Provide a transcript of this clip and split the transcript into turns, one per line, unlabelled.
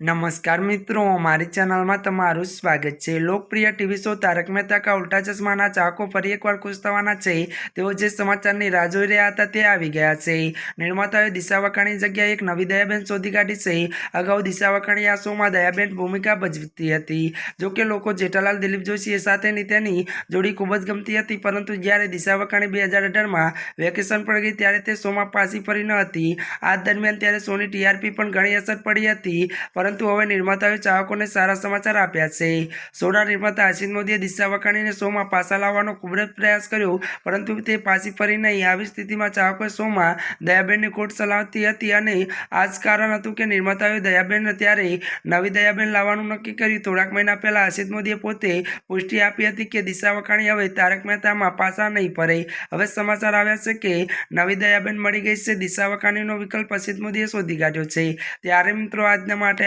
નમસ્કાર મિત્રો, મારી ચેનલમાં તમારું સ્વાગત છે. લોકપ્રિય ટીવી શો તારક મહેતા કા ઉલ્ટા ચશ્માના ચાહકો ફરી એકવાર ખુશ થવાના છે. તેઓ જે સમાચારની રાહ જોઈ રહ્યા હતા તે આવી ગયા છે. નિર્માતાએ દિશા વખાણી જગ્યાએ એક નવી દયાબેન શોધી કાઢી છે. અગાઉ દિશા વખાણી આ શોમાં દયાબેન ભૂમિકા ભજવતી હતી. જો કે લોકો જેઠાલાલ, દિલીપ જોશી સાથેની તેની જોડી ખૂબ જ ગમતી હતી, પરંતુ જ્યારે દિશા વખાણી બે હજાર અઢારમાં વેકેશન પર ગઈ ત્યારે તે શોમાં પાછી ફરી ન હતી. આ દરમિયાન ત્યારે શોની ટીઆરપી પણ ઘણી અસર પડી હતી. પરંતુ હવે નિર્માતાએ ચાહકોને સારા સમાચાર આપ્યા છે. સોડા નિર્માતા આશિષ મોદીએ દિશા વખાણીને શોમાં પાછા લાવવાનો ખૂબ જ પ્રયાસ કર્યો, પરંતુ તે પાછી ફરી નહીં. આવી સ્થિતિમાં ચાહકોએ શોમાં દયાબેનની કોટ ચલાવતી હતી અને આ જ કારણ હતું કે નિર્માતાએ દયાબેન ત્યારે નવી દયાબેન લાવવાનું નક્કી કર્યું. થોડાક મહિના પહેલાં આશિષ મોદીએ પોતે પુષ્ટિ આપી હતી કે દિશા વખાણી હવે તારક મહેતામાં પાછા નહીં ફરે. હવે સમાચાર આવ્યા છે કે નવી દયાબેન મળી ગઈ છે. દિશા વખાણીનો વિકલ્પ અસિત મોદીએ શોધી કાઢ્યો છે. ત્યારે મિત્રો, આજના માટે